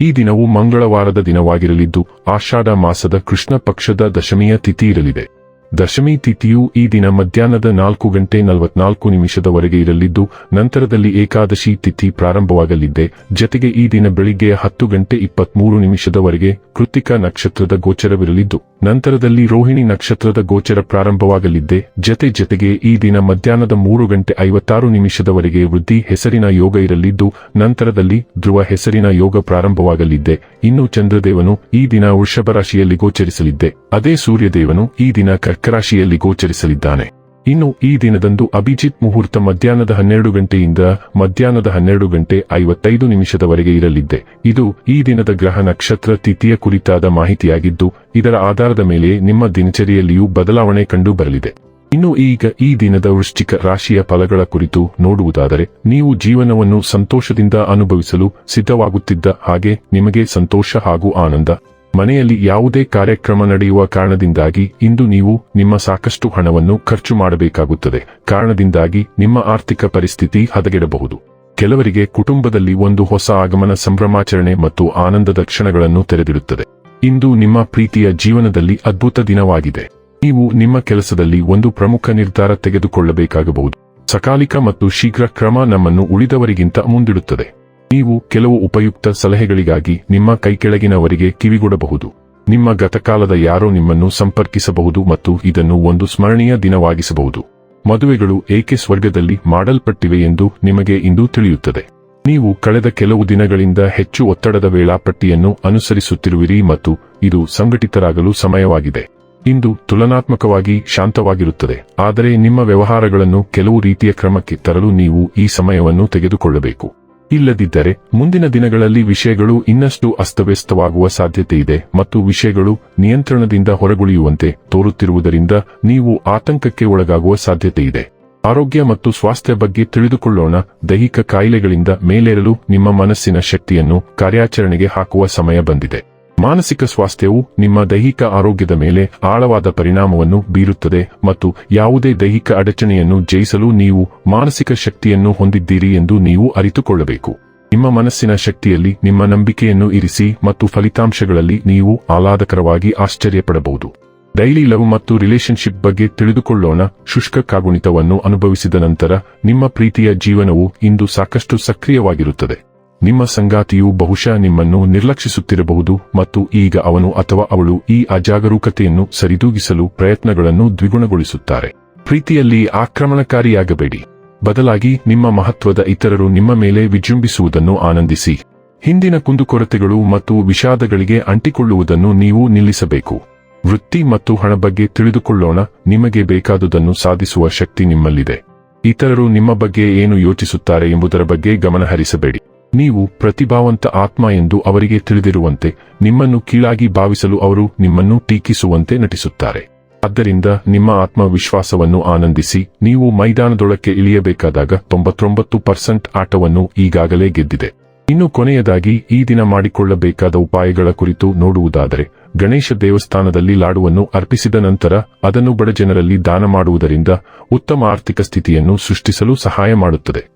ಈ ದಿನವು ಮಂಗಳವಾರದ ದಿನವಾಗಿರಲಿದ್ದು ಆಷಾಢ ಮಾಸದ ಕೃಷ್ಣ ಪಕ್ಷದ ದಶಮಿಯ ತಿಥಿ ಇರಲಿದೆ. ದಶಮಿ ತಿಥಿಯು ಈ ದಿನ ಮಧ್ಯಾಹ್ನದ ನಾಲ್ಕು ಗಂಟೆ ನಲವತ್ನಾಲ್ಕು ನಿಮಿಷದವರೆಗೆ ಇರಲಿದ್ದು, ನಂತರದಲ್ಲಿ ಏಕಾದಶಿ ತಿಥಿ ಪ್ರಾರಂಭವಾಗಲಿದೆ. ಜತೆಗೆ ಈ ದಿನ ಬೆಳಿಗ್ಗೆ ಹತ್ತು ಗಂಟೆ ಇಪ್ಪತ್ಮೂರು ನಿಮಿಷದವರೆಗೆ ಕೃತಿಕ ನಕ್ಷತ್ರದ ಗೋಚರವಿರಲಿದ್ದು, ನಂತರದಲ್ಲಿ ರೋಹಿಣಿ ನಕ್ಷತ್ರದ ಗೋಚರ ಪ್ರಾರಂಭವಾಗಲಿದೆ. ಜತೆ ಜತೆಗೆ ಈ ದಿನ ಮಧ್ಯಾಹ್ನದ ಮೂರು ಗಂಟೆ ಐವತ್ತಾರು ನಿಮಿಷದವರೆಗೆ ವೃದ್ಧಿ ಹೆಸರಿನ ಯೋಗ ಇರಲಿದ್ದು, ನಂತರದಲ್ಲಿ ಧ್ರುವ ಹೆಸರಿನ ಯೋಗ ಪ್ರಾರಂಭವಾಗಲಿದೆ. ಇನ್ನು ಚಂದ್ರದೇವನು ಈ ದಿನ ವೃಷಭ ರಾಶಿಯಲ್ಲಿ ಗೋಚರಿಸಲಿದ್ದೆ ಅದೇ ಸೂರ್ಯದೇವನು ಈ ದಿನ ಕರ್ಕರಾಶಿಯಲ್ಲಿ ಗೋಚರಿಸಲಿದ್ದಾನೆ. ಇನ್ನು ಈ ದಿನದಂದು ಅಭಿಜಿತ್ ಮುಹೂರ್ತ ಮಧ್ಯಾಹ್ನದ ಹನ್ನೆರಡು ಗಂಟೆಯಿಂದ ಮಧ್ಯಾಹ್ನದ ಹನ್ನೆರಡು ಗಂಟೆ ಐವತ್ತೈದು ನಿಮಿಷದವರೆಗೆ ಇರಲಿದ್ದೆ. ಇದು ಈ ದಿನದ ಗ್ರಹ ನಕ್ಷತ್ರ ತಿಥಿಯ ಕುರಿತಾದ ಮಾಹಿತಿಯಾಗಿದ್ದು, ಇದರ ಆಧಾರದ ಮೇಲೆ ನಿಮ್ಮ ದಿನಚರಿಯಲ್ಲಿಯೂ ಬದಲಾವಣೆ ಕಂಡು ಬರಲಿದೆ ಇನ್ನು ಈಗ ಈ ದಿನದ ವೃಶ್ಚಿಕ ರಾಶಿಯ ಫಲಗಳ ಕುರಿತು ನೋಡುವುದಾದರೆ, ನೀವು ಜೀವನವನ್ನು ಸಂತೋಷದಿಂದ ಅನುಭವಿಸಲು ಸಿದ್ಧವಾಗುತ್ತಿದ್ದ ಹಾಗೆ ನಿಮಗೆ ಸಂತೋಷ ಹಾಗೂ ಆನಂದ. ಮನೆಯಲ್ಲಿ ಯಾವುದೇ ಕಾರ್ಯಕ್ರಮ ನಡೆಯುವ ಕಾರಣದಿಂದಾಗಿ ಇಂದು ನೀವು ನಿಮ್ಮ ಸಾಕಷ್ಟು ಹಣವನ್ನು ಖರ್ಚು ಮಾಡಬೇಕಾಗುತ್ತದೆ. ಕಾರಣದಿಂದಾಗಿ ನಿಮ್ಮ ಆರ್ಥಿಕ ಪರಿಸ್ಥಿತಿ ಹದಗೆಡಬಹುದು. ಕೆಲವರಿಗೆ ಕುಟುಂಬದಲ್ಲಿ ಒಂದು ಹೊಸ ಆಗಮನ ಸಂಭ್ರಮಾಚರಣೆ ಮತ್ತು ಆನಂದದ ಕ್ಷಣಗಳನ್ನು ತೆರೆದಿಡುತ್ತದೆ. ಇಂದು ನಿಮ್ಮ ಪ್ರೀತಿಯ ಜೀವನದಲ್ಲಿ ಅದ್ಭುತ ದಿನವಾಗಿದೆ. ನೀವು ನಿಮ್ಮ ಕೆಲಸದಲ್ಲಿ ಒಂದು ಪ್ರಮುಖ ನಿರ್ಧಾರ ತೆಗೆದುಕೊಳ್ಳಬೇಕಾಗಬಹುದು. ಸಕಾಲಿಕ ಮತ್ತು ಶೀಘ್ರ ಕ್ರಮ ನಮ್ಮನ್ನು ಉಳಿದವರಿಗಿಂತ ಮುಂದಿಡುತ್ತದೆ. ನೀವು ಕೆಲವು ಉಪಯುಕ್ತ ಸಲಹೆಗಳಿಗಾಗಿ ನಿಮ್ಮ ಕೈಕೆಳಗಿನವರಿಗೆ ಕಿವಿಗೊಡಬಹುದು. ನಿಮ್ಮ ಗತಕಾಲದ ಯಾರೋ ನಿಮ್ಮನ್ನು ಸಂಪರ್ಕಿಸಬಹುದು ಮತ್ತು ಇದನ್ನು ಒಂದು ಸ್ಮರಣೀಯ ದಿನವಾಗಿಸಬಹುದು. ಮದುವೆಗಳು ಏಕೆ ಸ್ವರ್ಗದಲ್ಲಿ ಮಾಡಲ್ಪಟ್ಟಿವೆ ಎಂದು ನಿಮಗೆ ಇಂದು ತಿಳಿಯುತ್ತದೆ. ನೀವು ಕಳೆದ ಕೆಲವು ದಿನಗಳಿಂದ ಹೆಚ್ಚು ಒತ್ತಡದ ವೇಳಾಪಟ್ಟಿಯನ್ನು ಅನುಸರಿಸುತ್ತಿರುವಿರಿ ಮತ್ತು ಇದು ಸಂಘಟಿತರಾಗಲು ಸಮಯವಾಗಿದೆ. ಇಂದು ತುಲನಾತ್ಮಕವಾಗಿ ಶಾಂತವಾಗಿರುತ್ತದೆ. ಆದರೆ ನಿಮ್ಮ ವ್ಯವಹಾರಗಳನ್ನು ಕೆಲವು ರೀತಿಯ ಕ್ರಮಕ್ಕೆ ತರಲು ನೀವು ಈ ಸಮಯವನ್ನು ತೆಗೆದುಕೊಳ್ಳಬೇಕು. ಇಲ್ಲದಿದ್ದರೆ ಮುಂದಿನ ದಿನಗಳಲ್ಲಿ ವಿಷಯಗಳು ಇನ್ನಷ್ಟು ಅಸ್ತವ್ಯಸ್ತವಾಗುವ ಸಾಧ್ಯತೆ ಇದೆ ಮತ್ತು ವಿಷಯಗಳು ನಿಯಂತ್ರಣದಿಂದ ಹೊರಗುಳಿಯುವಂತೆ ತೋರುತ್ತಿರುವುದರಿಂದ ನೀವು ಆತಂಕಕ್ಕೆ ಒಳಗಾಗುವ ಸಾಧ್ಯತೆ ಇದೆ ಆರೋಗ್ಯ ಮತ್ತು ಸ್ವಾಸ್ಥ್ಯ ಬಗ್ಗೆ ತಿಳಿದುಕೊಳ್ಳೋಣ. ದೈಹಿಕ ಕಾಯಿಲೆಗಳಿಂದ ಮೇಲೇರಲು ನಿಮ್ಮ ಮನಸ್ಸಿನ ಶಕ್ತಿಯನ್ನು ಕಾರ್ಯಾಚರಣೆಗೆ ಹಾಕುವ ಸಮಯ ಬಂದಿದೆ. ಮಾನಸಿಕ ಸ್ವಾಸ್ಥ್ಯವು ನಿಮ್ಮ ದೈಹಿಕ ಆರೋಗ್ಯದ ಮೇಲೆ ಆಳವಾದ ಪರಿಣಾಮವನ್ನು ಬೀರುತ್ತದೆ ಮತ್ತು ಯಾವುದೇ ದೈಹಿಕ ಅಡಚಣೆಯನ್ನು ಜಯಿಸಲು ನೀವು ಮಾನಸಿಕ ಶಕ್ತಿಯನ್ನು ಹೊಂದಿದ್ದೀರಿ ಎಂದು ನೀವು ಅರಿತುಕೊಳ್ಳಬೇಕು. ನಿಮ್ಮ ಮನಸ್ಸಿನ ಶಕ್ತಿಯಲ್ಲಿ ನಿಮ್ಮ ನಂಬಿಕೆಯನ್ನು ಇರಿಸಿ ಮತ್ತು ಫಲಿತಾಂಶಗಳಲ್ಲಿ ನೀವು ಆಹ್ಲಾದಕರವಾಗಿ ಆಶ್ಚರ್ಯಪಡಬಹುದು. ಡೈಲಿ ಲವ್ ಮತ್ತು ರಿಲೇಶನ್ಶಿಪ್ ಬಗ್ಗೆ ತಿಳಿದುಕೊಳ್ಳೋಣ. ಶುಷ್ಕ ಕಾಗುಣಿತವನ್ನು ಅನುಭವಿಸಿದ ನಂತರ ನಿಮ್ಮ ಪ್ರೀತಿಯ ಜೀವನವು ಇಂದು ಸಾಕಷ್ಟು ಸಕ್ರಿಯವಾಗಿರುತ್ತದೆ. ನಿಮ್ಮ ಸಂಗಾತಿಯು ಬಹುಶಃ ನಿಮ್ಮನ್ನು ನಿರ್ಲಕ್ಷಿಸುತ್ತಿರಬಹುದು ಮತ್ತು ಈಗ ಅವನು ಅಥವಾ ಅವಳು ಈ ಅಜಾಗರೂಕತೆಯನ್ನು ಸರಿದೂಗಿಸಲು ಪ್ರಯತ್ನಗಳನ್ನು ದ್ವಿಗುಣಗೊಳಿಸುತ್ತಾರೆ. ಪ್ರೀತಿಯಲ್ಲಿ ಆಕ್ರಮಣಕಾರಿಯಾಗಬೇಡಿ. ಬದಲಾಗಿ ನಿಮ್ಮ ಮಹತ್ವದ ಇತರರು ನಿಮ್ಮ ಮೇಲೆ ವಿಜೃಂಭಿಸುವುದನ್ನು ಆನಂದಿಸಿ. ಹಿಂದಿನ ಕುಂದುಕೊರತೆಗಳು ಮತ್ತು ವಿಷಾದಗಳಿಗೆ ಅಂಟಿಕೊಳ್ಳುವುದನ್ನು ನೀವು ನಿಲ್ಲಿಸಬೇಕು. ವೃತ್ತಿ ಮತ್ತು ಹಣ ಬಗ್ಗೆ ತಿಳಿದುಕೊಳ್ಳೋಣ, ನಿಮಗೆ ಬೇಕಾದುದನ್ನು ಸಾಧಿಸುವ ಶಕ್ತಿ ನಿಮ್ಮಲ್ಲಿದೆ. ಇತರರು ನಿಮ್ಮ ಬಗ್ಗೆ ಏನು ಯೋಚಿಸುತ್ತಾರೆ ಎಂಬುದರ ಬಗ್ಗೆ ಗಮನಹರಿಸಬೇಡಿ. ನೀವು ಪ್ರತಿಭಾವಂತ ಆತ್ಮ ಎಂದು ಅವರಿಗೆ ತಿಳಿದಿರುವಂತೆ ನಿಮ್ಮನ್ನು ಕೀಳಾಗಿ ಭಾವಿಸಲು ಅವರು ನಿಮ್ಮನ್ನು ಟೀಕಿಸುವಂತೆ ನಟಿಸುತ್ತಾರೆ. ಆದ್ದರಿಂದ ನಿಮ್ಮ ಆತ್ಮವಿಶ್ವಾಸವನ್ನು ಆನಂದಿಸಿ, ನೀವು ಮೈದಾನದೊಳಕ್ಕೆ ಇಳಿಯಬೇಕಾದಾಗ ತೊಂಬತ್ತೊಂಬತ್ತು ಪರ್ಸೆಂಟ್ ಆಟವನ್ನು ಈಗಾಗಲೇ ಗೆದ್ದಿದೆ. ಇನ್ನು ಕೊನೆಯದಾಗಿ, ಈ ದಿನ ಮಾಡಿಕೊಳ್ಳಬೇಕಾದ ಉಪಾಯಗಳ ಕುರಿತು ನೋಡುವುದಾದರೆ, ಗಣೇಶ ದೇವಸ್ಥಾನದಲ್ಲಿ ಲಾಡುವನ್ನು ಅರ್ಪಿಸಿದ ನಂತರ ಅದನ್ನು ಬಡಜನರಲ್ಲಿ ದಾನ ಮಾಡುವುದರಿಂದ ಉತ್ತಮ ಆರ್ಥಿಕ ಸ್ಥಿತಿಯನ್ನು ಸೃಷ್ಟಿಸಲು ಸಹಾಯ ಮಾಡುತ್ತದೆ.